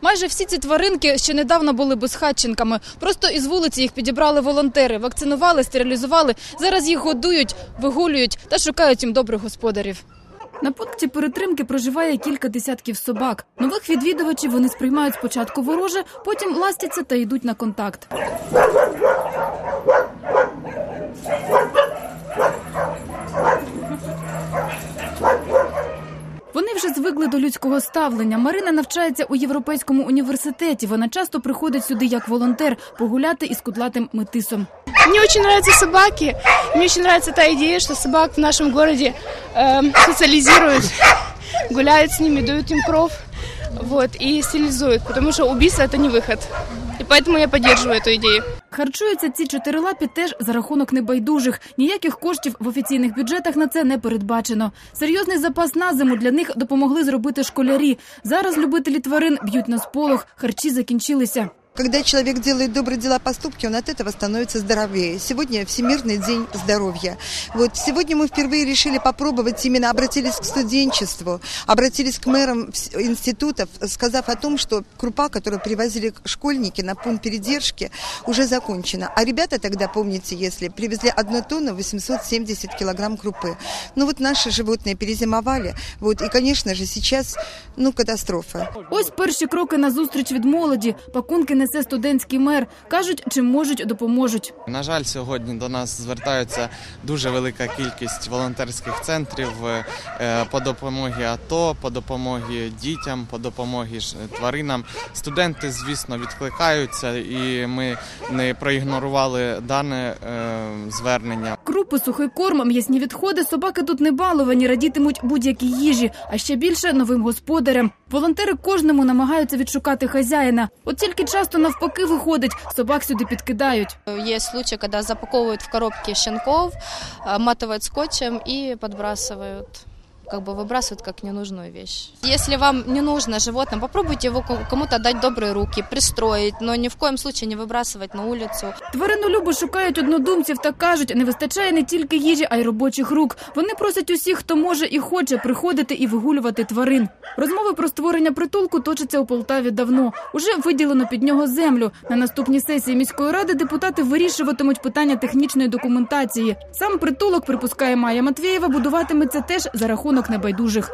Майже всі ці тваринки ще недавно були безхатченками. Просто із вулиці їх підібрали волонтери, вакцинували, стерилізували. Зараз їх годують, вигулюють та шукають їм добрих господарів. На пункті перетримки проживає кілька десятків собак. Нових відвідувачів вони сприймають спочатку вороже, потім ластяться та йдуть на контакт. Вони вже звикли до людського ставлення. Марина навчається у європейському університеті. Вона часто приходить сюди як волонтер погуляти із кудлатим метисом. Мне очень нравятся собаки. Мне очень нравится та идея, что собак в нашем городе эм, социализируют, гуляют с ними, дают им кров вот, и стерилизуют, потому что убийство это не выход. И поэтому я поддерживаю эту идею. Харчуються ці чотирилапі теж за рахунок небайдужих. Ніяких коштів в офіційних бюджетах на це не передбачено. Серйозний запас на зиму для них допомогли зробити школярі. Зараз любителі тварин б'ють на сполох. Харчі закінчилися. Когда человек делает добрые дела, поступки, он от этого становится здоровее. Сегодня Всемирный день здоровья. Вот сегодня мы впервые решили попробовать, именно обратились к студенчеству, обратились к мэрам вс- институтов, сказав о том, что крупа, которую привозили школьники на пункт передержки, уже закончена. А ребята тогда, помните, если привезли одну тонну 870 килограмм крупы. Ну вот наши животные перезимовали. Вот, и, конечно же, сейчас, ну, катастрофа. Ось перші кроки на зустріч від молоді. Пакунки несе студентський мер. Кажуть, чим можуть, допоможуть. На жаль, сьогодні до нас звертаються дуже велика кількість волонтерських центрів е, по допомогі АТО, по допомогі дітям, по допомогі тваринам. Студенти, звісно, відкликаються, і ми не проігнорували дане е, звернення Крупи, сухий корм, м'ясні відходи. Собаки тут не баловані, радітимуть будь-якій їжі, а ще більше новим господарям. Волонтери кожному намагаються відшукати хазяїна. От тільки часто навпаки виходить, собак сюди підкидають. Есть случаи, когда запаковывают в коробки щенков, обматывают скотчем и подбрасывают как бы выбрасывают как ненужную вещь. Если вам не нужно животное, попробуйте его ку- кому-то дать добрые руки, пристроить, но ни в коем случае не выбрасывать на улицу. Тваринолюби шукають однодумців та кажуть, не вистачає не тільки їжі, а й робочих рук. Вони просять усіх, хто може і хоче приходити і вигулювати тварин. Розмови про створення притулку точаться у Полтаві давно. Уже виділено під нього землю. На наступній сесії міської ради депутати вирішуватимуть питання технічної документації. Сам притулок, припускає Майя Матвієва, будуватиметься теж за рахунок небайдужих.